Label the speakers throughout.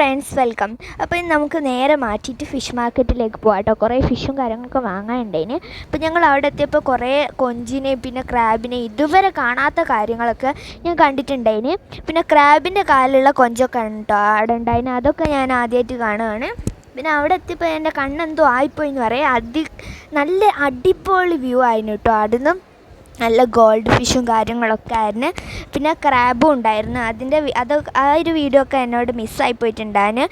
Speaker 1: Friends welcome. അപ്പോൾ ഇനി നമുക്ക് നേരെ മാറ്റിയിട്ട് ഫിഷ് മാർക്കറ്റിലേക്ക് പോകാം കേട്ടോ കുറേ ഫിഷും കാര്യങ്ങളൊക്കെ വാങ്ങാനുണ്ടതിന് അപ്പോൾ ഞങ്ങൾ അവിടെ എത്തിയപ്പോൾ കുറേ കൊഞ്ചിനെ പിന്നെ ക്രാബിനെ ഇതുവരെ കാണാത്ത കാര്യങ്ങളൊക്കെ ഞാൻ കണ്ടിട്ടുണ്ടായിന് പിന്നെ ക്രാബിന്റെ കാലിലുള്ള കൊഞ്ചൊക്കെ ആണ് കേട്ടോ അവിടെ ഉണ്ടായിന്. അതൊക്കെ ഞാൻ ആദ്യമായിട്ട് കാണുകയാണ് പിന്നെ അവിടെ എത്തിയപ്പോൾ എന്റെ കണ്ണെന്തോ ആയിപ്പോയി എന്ന് പറയാം. അതി നല്ല അടിപൊളി വ്യൂ ആയിരുന്നു കേട്ടോ അവിടുന്ന് നല്ല ഗോൾഡ് ഫിഷും കാര്യങ്ങളൊക്കെ ആയിരുന്നു. പിന്നെ ക്രാബും ഉണ്ടായിരുന്നു. അതിന്റെ അത് ആ ഒരു വീഡിയോ ഒക്കെ എന്നോട് മിസ്സായി പോയിട്ടുണ്ടായിരുന്നു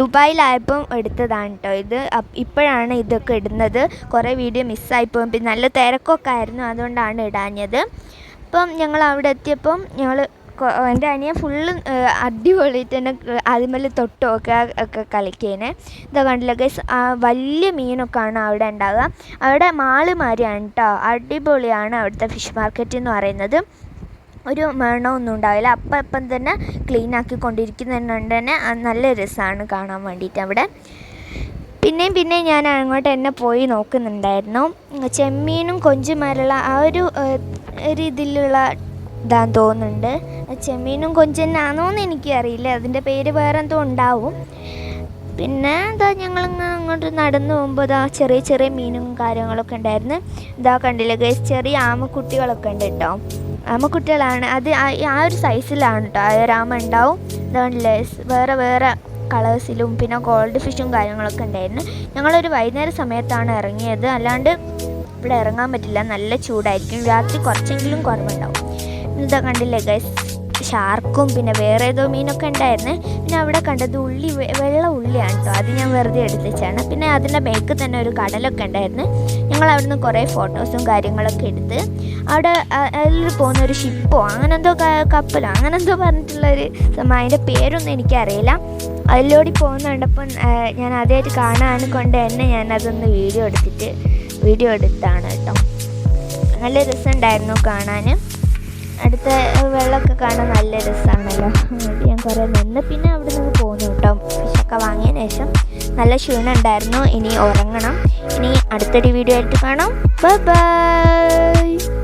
Speaker 1: ദുബായിലായപ്പം എടുത്തതാണ് കേട്ടോ ഇത്. ഇപ്പോഴാണ് ഇതൊക്കെ ഇടുന്നത്. കുറേ വീഡിയോ മിസ്സായി പോകും പിന്നെ നല്ല തിരക്കൊക്കെ ആയിരുന്നു. അതുകൊണ്ടാണ് ഇടാഞ്ഞത്. അപ്പം ഞങ്ങൾ അവിടെ എത്തിയപ്പം ഞങ്ങൾ എന്റെ അനിയൻ ഫുള്ള് അടിപൊളിയായിട്ട് തന്നെ അതിമേൽ തൊട്ടൊക്കെ ഒക്കെ കളിക്കേനെ. ഇതാ കണ്ടില്ല ഗൈസ് വലിയ മീനൊക്കെയാണ് അവിടെ ഉണ്ടാവുക. അവിടെ മാൾ മാറിയാണ് കേട്ടോ അടിപൊളിയാണ് അവിടുത്തെ ഫിഷ് മാർക്കറ്റ് എന്ന് പറയുന്നത്. ഒരു മണമൊന്നും ഉണ്ടാവില്ല. അപ്പം അപ്പം തന്നെ ക്ലീൻ ആക്കിക്കൊണ്ടിരിക്കുന്നതുകൊണ്ട് തന്നെ അത് നല്ല രസമാണ് കാണാൻ വേണ്ടിയിട്ട് അവിടെ. പിന്നെയും പിന്നെയും ഞാൻ അങ്ങോട്ട് തന്നെ പോയി നോക്കുന്നുണ്ടായിരുന്നു. ചെമ്മീനും കൊഞ്ചുമാരുള്ള ആ ഒരു ഒരു ഇതിലുള്ള ഇതാന്ന് തോന്നുന്നുണ്ട്. ചെമ്മീനും കൊഞ്ചനാണോന്ന് എനിക്കറിയില്ല. അതിന്റെ പേര് വേറെ എന്തോ ഉണ്ടാവും. പിന്നെ എന്താ ഞങ്ങൾ അങ്ങോട്ട് നടന്നു പോകുമ്പോൾ ഇതാ ചെറിയ ചെറിയ മീനും കാര്യങ്ങളൊക്കെ ഉണ്ടായിരുന്നു. ഇതാ കണ്ടില്ലേ ഗൈസ് ചെറിയ ആമക്കുട്ടികളൊക്കെ ഉണ്ട് കേട്ടോ ആമക്കുട്ടികളാണ്. അത് ആ ഒരു സൈസിലാണ് കേട്ടോ ആ ഒരു ആമ ഉണ്ടാവും. ഇതാ കണ്ടില്ലേ വേറെ വേറെ കളേഴ്സിലും പിന്നെ ഗോൾഡ് ഫിഷും കാര്യങ്ങളൊക്കെ ഉണ്ടായിരുന്നു. ഞങ്ങളൊരു വൈകുന്നേര സമയത്താണ് ഇറങ്ങിയത്. അല്ലാണ്ട് ഇവിടെ ഇറങ്ങാൻ പറ്റില്ല. നല്ല ചൂടായിരിക്കും. രാത്രി കുറച്ചെങ്കിലും കുറവുണ്ടാവും. ഇതാ കണ്ടില്ലേ ഗൈസ് ഷാർക്കും പിന്നെ വേറെ ഏതോ മീനൊക്കെ ഉണ്ടായിരുന്നു. പിന്നെ അവിടെ കണ്ടത് ഉള്ളി വെള്ള ഉള്ളിയാണ് കേട്ടോ അത് ഞാൻ വെറുതെ എടുത്തിച്ചാണ്. പിന്നെ അതിന്റെ ബേക്ക് തന്നെ ഒരു കടലൊക്കെ ഉണ്ടായിരുന്നു. ഞങ്ങൾ അവിടുന്ന് കുറേ ഫോട്ടോസും കാര്യങ്ങളൊക്കെ എടുത്ത് അവിടെ അതിൽ പോകുന്ന ഒരു ഷിപ്പോ അങ്ങനെ എന്തോ ക- കപ്പലോ അങ്ങനെ എന്തോ പറഞ്ഞിട്ടുള്ളൊരു സംഭവം. അതിന്റെ പേരൊന്നും എനിക്കറിയില്ല. അതിലൂടെ പോകുന്നുണ്ടപ്പം ഞാൻ ആദ്യമായിട്ട് കാണാൻ കൊണ്ട് തന്നെ ഞാൻ അതൊന്ന് വീഡിയോ എടുത്തിട്ട് വീഡിയോ എടുത്താണ് കേട്ടോ നല്ല രസമുണ്ടായിരുന്നു കാണാൻ. അടുത്ത വെള്ളമൊക്കെ കാണാൻ നല്ല രസമാണല്ലോ. ഞാൻ കുറേ നിന്ന് പിന്നെ അവിടെ നിന്ന് പോന്നു കേട്ടോ. ഫിഷൊക്കെ വാങ്ങിയതിന് ശേഷം നല്ല ക്ഷീണം ഉണ്ടായിരുന്നു. ഇനി ഉറങ്ങണം. ഇനി അടുത്തൊരു വീഡിയോ ആയിട്ട് കാണാം. Bye bye